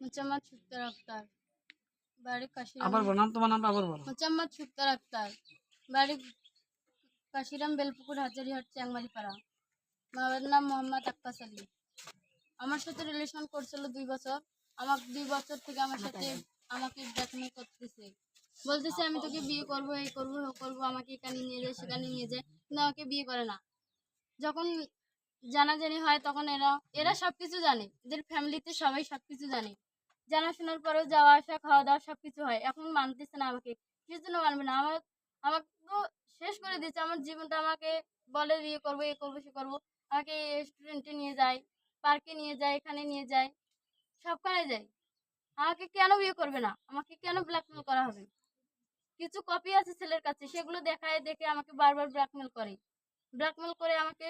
মোচাম্মদ সুক্তার আক্তার। বাড়ি কাশিরাম আবার বল নাম তোমার নামটা আবার বলো। মোচাম্মদ সুক্তার আক্তার। বাড়ি কাশিরাম বেলপুকুর হাজারিহাট চ্যাংমারি পাড়া মায়ের নাম মোহাম্মদ আক্কাস আলী। আমার সাথে রিলেশন করছিল দুই বছর। আমার দুই বছর থেকে আমার সাথে আমাকে ব্ল্যাকমেল করতেছে। বলতেছে আমি তোকে বিয়ে করব এই করব ও করব আমাকে এখানে নিয়ে যায় সেখানে নিয়ে যায় কিন্তু আমাকে বিয়ে করে না। যখন জানাজানি হয় তখন এরা এরা সবকিছু জানে। এদের ফ্যামিলিতে সবাই সবকিছু জানে। জানাশোনার পরেও যাওয়া আসা খাওয়া দাওয়া সবকিছু হয়। এখন মানতেছে না আমাকে। কিছু জন্য মানবে না। আমার, আমাকে তো শেষ করে দিয়েছে। আমার জীবনটা আমাকে বলে ইয়ে করব, এ করব, সে করব। আমাকে রেস্টুরেন্টে নিয়ে যায় পার্কে নিয়ে যায়, এখানে নিয়ে যায়, সবখানে যায়। আমাকে কেন বিয়ে করবে না? আমাকে কেন ব্ল্যাকমেল করা হবে? কিছু কপি আছে ছেলের কাছে। সেগুলো দেখায়, দেখে আমাকে বারবার ব্ল্যাকমেল করে। ব্ল্যাকমেল করে আমাকে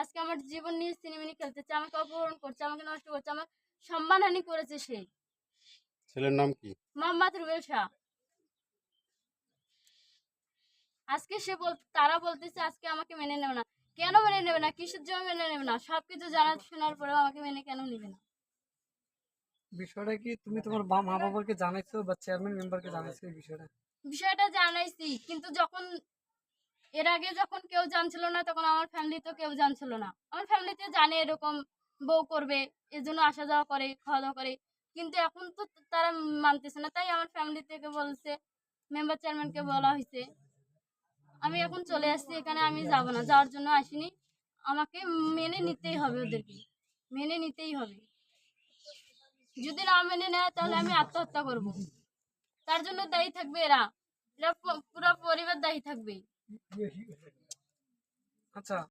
আজকে আমার জীবন নিয়ে সিনেমিনি খেলতেছে আমাকে অপহরণ করছে আমাকে নষ্ট করছে আমার সম্মানহানি করেছে সে। ছেলের নাম কি? মোহাম্মদ রুবেল শাহ। আজকে সে বল তারা বলতেছে আজকে আমাকে মেনে নেবে না। কেন মেনে নেবে না? কিসের জন্য মেনে নেবে না? সবকিছু জানা শোনার পরেও আমাকে মেনে কেন নেবে না? বিষয়টা কি? তুমি তোমার মা বাবাকে জানাইছো বা চেয়ারম্যান মেম্বারকে জানাইছো এই বিষয়টা? বিষয়টা জানাইছি কিন্তু যখন এর আগে যখন কেউ জানছিল না, তখন আমার ফ্যামিলি তো কেউ জানছিল না। আমার ফ্যামিলিতে জানে এরকম বউ করবে এর জন্য আসা যাওয়া করে, খাওয়া দাওয়া করে। কিন্তু এখন তো তারা মানতেছে না। তাই আমার ফ্যামিলি থেকে বলছে মেম্বার চেয়ারম্যানকে বলা হয়েছে, আমি এখন চলে আসছি, এখানে আমি যাব না, যাওয়ার জন্য আসিনি। আমাকে মেনে নিতেই হবে ওদেরকে, মেনে নিতেই হবে। যদি না মেনে নেয়, তাহলে আমি আত্মহত্যা করব। তার জন্য দায়ী থাকবে এরা। পুরো পরিবার দায়ী থাকবে আচ্ছা।